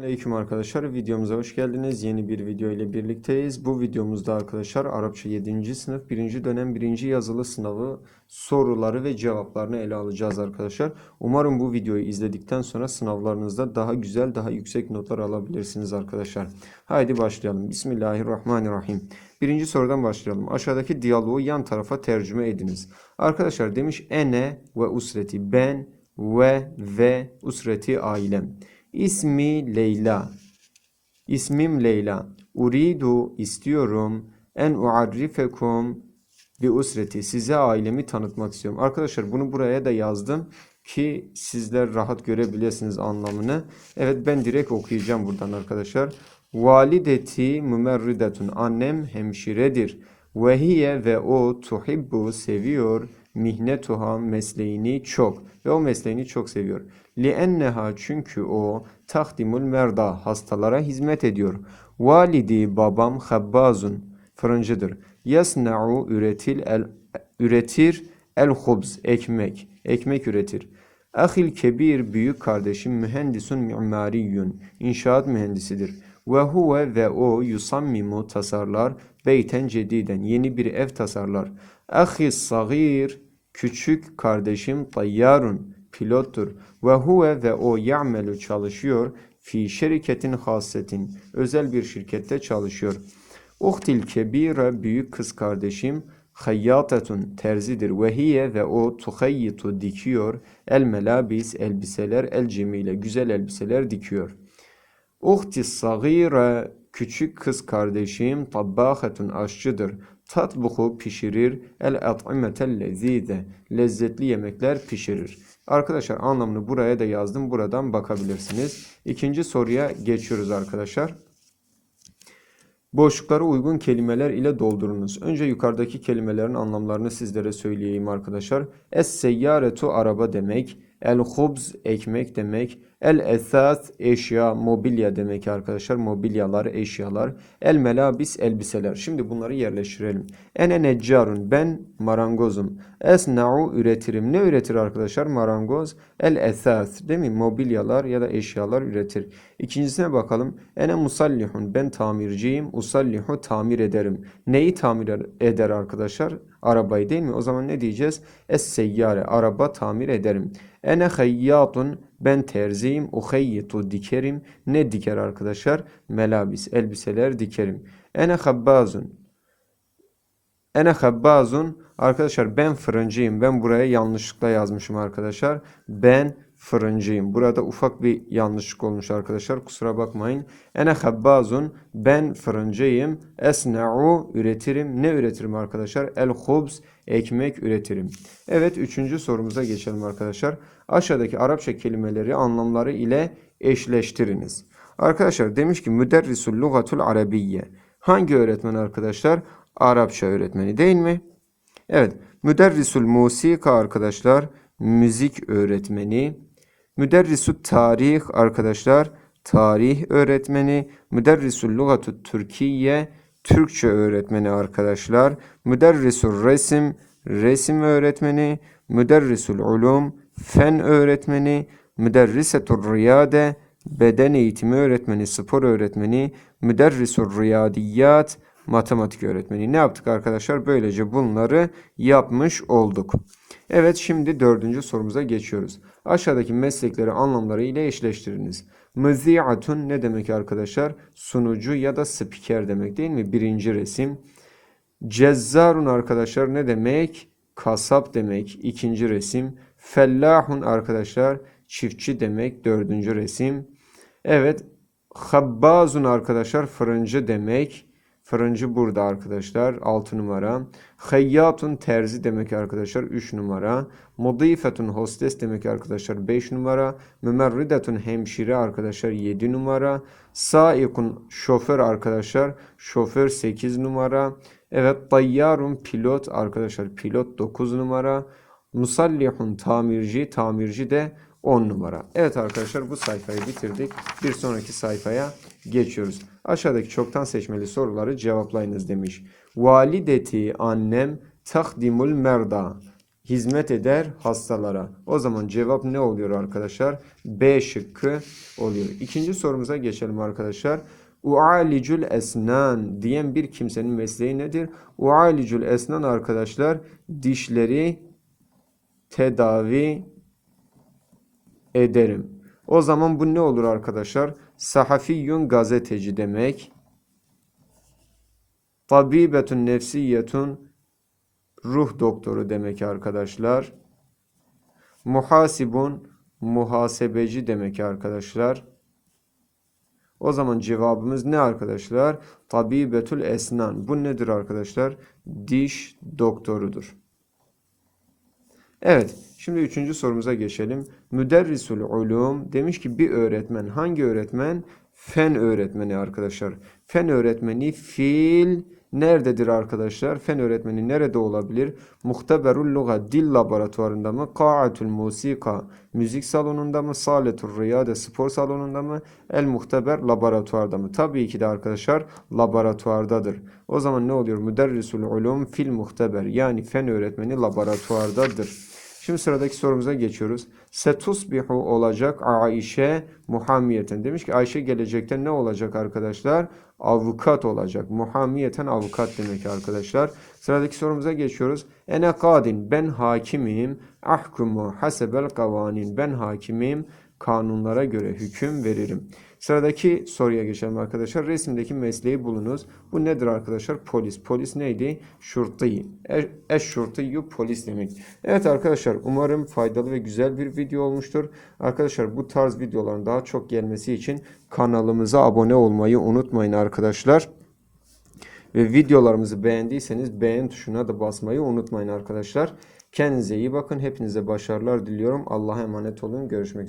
Aleyküm arkadaşlar videomuza hoş geldiniz. Yeni bir video ile birlikteyiz. Bu videomuzda arkadaşlar Arapça 7. sınıf 1. dönem 1. yazılı sınavı soruları ve cevaplarını ele alacağız arkadaşlar. Umarım bu videoyu izledikten sonra sınavlarınızda daha güzel daha yüksek notlar alabilirsiniz arkadaşlar. Haydi başlayalım. Bismillahirrahmanirrahim. Birinci sorudan başlayalım. Aşağıdaki diyaloğu yan tarafa tercüme ediniz. Arkadaşlar demiş ene ve usreti ben ve ve usreti ailem. İsmi Leyla. İsmim Leyla. Uridu istiyorum en uarrifekum bi usreti. Size ailemi tanıtmak istiyorum. Arkadaşlar bunu buraya da yazdım ki sizler rahat görebilirsiniz anlamını. Evet ben direkt okuyacağım buradan arkadaşlar. Valideti mümerridetun. Annem hemşiredir. Ve hiye ve o tuhibbu seviyor mihnetuha mesleğini çok ve o mesleğini çok seviyor. Lienneha çünkü o tahdimul merda hastalara hizmet ediyor. Validi babam habbazun fırıncıdır. Yasna'u üretil el üretir el hubz ekmek ekmek üretir. Ahil kebir büyük kardeşim mühendisun mimariyun inşaat mühendisidir. Ve huve ve o yusammimu tasarlar beyten cediden yeni bir ev tasarlar. Ahi sagir küçük kardeşim tayyarun pilottur. Ve huve ve o ya'melu çalışıyor fi şirketin hassetin özel bir şirkette çalışıyor. Uhtil kebire büyük kız kardeşim hayyatetun terzidir ve hiye ve o tuhayyitu dikiyor el melabis elbiseler el cemile güzel elbiseler dikiyor. Uhti sagire küçük kız kardeşim tabbâhetun aşçıdır. Tatbuhu pişirir el at'imetel lezize lezzetli yemekler pişirir. Arkadaşlar anlamını buraya da yazdım. Buradan bakabilirsiniz. İkinci soruya geçiyoruz arkadaşlar. Boşluklara uygun kelimeler ile doldurunuz. Önce yukarıdaki kelimelerin anlamlarını sizlere söyleyeyim arkadaşlar. Es seyyaretu araba demek. El hubz ekmek demek. El esas eşya mobilya demek arkadaşlar. Mobilyalar, eşyalar. El melabis elbiseler. Şimdi bunları yerleştirelim. Ene neccarun ben marangozum. Esna'u üretirim. Ne üretir arkadaşlar? Marangoz. El esas değil mi? Mobilyalar ya da eşyalar üretir. İkincisine bakalım. Ene musallihun ben tamirciyim. Usallihu tamir ederim. Neyi tamir eder arkadaşlar? Arabayı değil mi? O zaman ne diyeceğiz? Es seyyare araba tamir ederim. Ene hayyatun ben terziyim. Uhayyitu dikerim. Ne diker arkadaşlar? Melabis elbiseler dikerim. Ene habbazun Ene habbazun arkadaşlar ben fırıncıyım. Ben buraya yanlışlıkla yazmışım arkadaşlar. Ben fırıncıyım. Burada ufak bir yanlışlık olmuş arkadaşlar. Kusura bakmayın. Ene habbazun ben fırıncıyım. Esna'u üretirim. Ne üretirim arkadaşlar? El hubz ekmek üretirim. Evet üçüncü sorumuza geçelim arkadaşlar. Aşağıdaki Arapça kelimeleri anlamları ile eşleştiriniz. Arkadaşlar demiş ki müderrisul lugatul arabiyye. Hangi öğretmen arkadaşlar? Arapça öğretmeni değil mi? Evet. Müderrisul musika arkadaşlar müzik öğretmeni. Müderrisut tarih arkadaşlar tarih öğretmeni. Müderrisul lugatut Türkiye Türkçe öğretmeni arkadaşlar. Müderrisul resim resim öğretmeni. Müderrisul ulum fen öğretmeni. Müderrisetur riyade beden eğitimi öğretmeni, spor öğretmeni. Müderrisul riyadiyat matematik öğretmeni. Ne yaptık arkadaşlar? Böylece bunları yapmış olduk. Evet şimdi dördüncü sorumuza geçiyoruz. Aşağıdaki meslekleri anlamları ile eşleştiriniz. Mızi'atun ne demek arkadaşlar? Sunucu ya da spiker demek değil mi? Birinci resim. Cezzarun arkadaşlar ne demek? Kasap demek. İkinci resim. Fellahun arkadaşlar çiftçi demek. Dördüncü resim. Evet. Habbazun arkadaşlar fırıncı demek. Fırıncı burada arkadaşlar 6 numara. Hayyatun terzi demek arkadaşlar 3 numara. Mudifetun hostes demek arkadaşlar 5 numara. Mümerridetun hemşire arkadaşlar 7 numara. Saikun şoför arkadaşlar şoför 8 numara. Evet tayyarun pilot arkadaşlar pilot 9 numara. Musallihun tamirci tamirci de 10 numara. Evet arkadaşlar bu sayfayı bitirdik. Bir sonraki sayfaya geçiyoruz. Aşağıdaki çoktan seçmeli soruları cevaplayınız demiş. Valideti annem takdimul merda. hizmet eder hastalara. O zaman cevap ne oluyor arkadaşlar? B şıkkı oluyor. İkinci sorumuza geçelim arkadaşlar. Ualicül esnan diyen bir kimsenin mesleği nedir? Ualicül esnan arkadaşlar dişleri tedavi ederim. O zaman bu ne olur arkadaşlar? Sahafiyyun gazeteci demek. Tabibetun nefsiyetun ruh doktoru demek arkadaşlar. Muhasibun muhasebeci demek arkadaşlar. O zaman cevabımız ne arkadaşlar? Tabibetül esnan. Bu nedir arkadaşlar? Diş doktorudur. Evet, şimdi üçüncü sorumuza geçelim. Müderrisul ulum demiş ki bir öğretmen. Hangi öğretmen? Fen öğretmeni arkadaşlar. Fen öğretmeni fiil nerededir arkadaşlar? Fen öğretmeni nerede olabilir? Muhteberul luga dil laboratuvarında mı? Ka'atul musika müzik salonunda mı? Saletur riyade spor salonunda mı? El muhteber laboratuvarda mı? Tabii ki de arkadaşlar laboratuvardadır. O zaman ne oluyor? Müderrisul ulum fil muhteber yani fen öğretmeni laboratuvardadır. Şimdi sıradaki sorumuza geçiyoruz. Setusbihu olacak Ayşe muhamiyeten. Demiş ki Ayşe gelecekte ne olacak arkadaşlar? Avukat olacak. Muhamiyeten avukat demek arkadaşlar. Sıradaki sorumuza geçiyoruz. Ene kadin ben hakimim. Ahkumu hasebel kavanin. Ben hakimim. Kanunlara göre hüküm veririm. Sıradaki soruya geçelim arkadaşlar. Resimdeki mesleği bulunuz. Bu nedir arkadaşlar? Polis. Polis neydi? Şurtıyı. Eş şurtıyı polis demek. Evet arkadaşlar umarım faydalı ve güzel bir video olmuştur. Arkadaşlar bu tarz videoların daha çok gelmesi için kanalımıza abone olmayı unutmayın arkadaşlar. Ve videolarımızı beğendiyseniz beğen tuşuna da basmayı unutmayın arkadaşlar. Kendinize iyi bakın. Hepinize başarılar diliyorum. Allah'a emanet olun. Görüşmek üzere.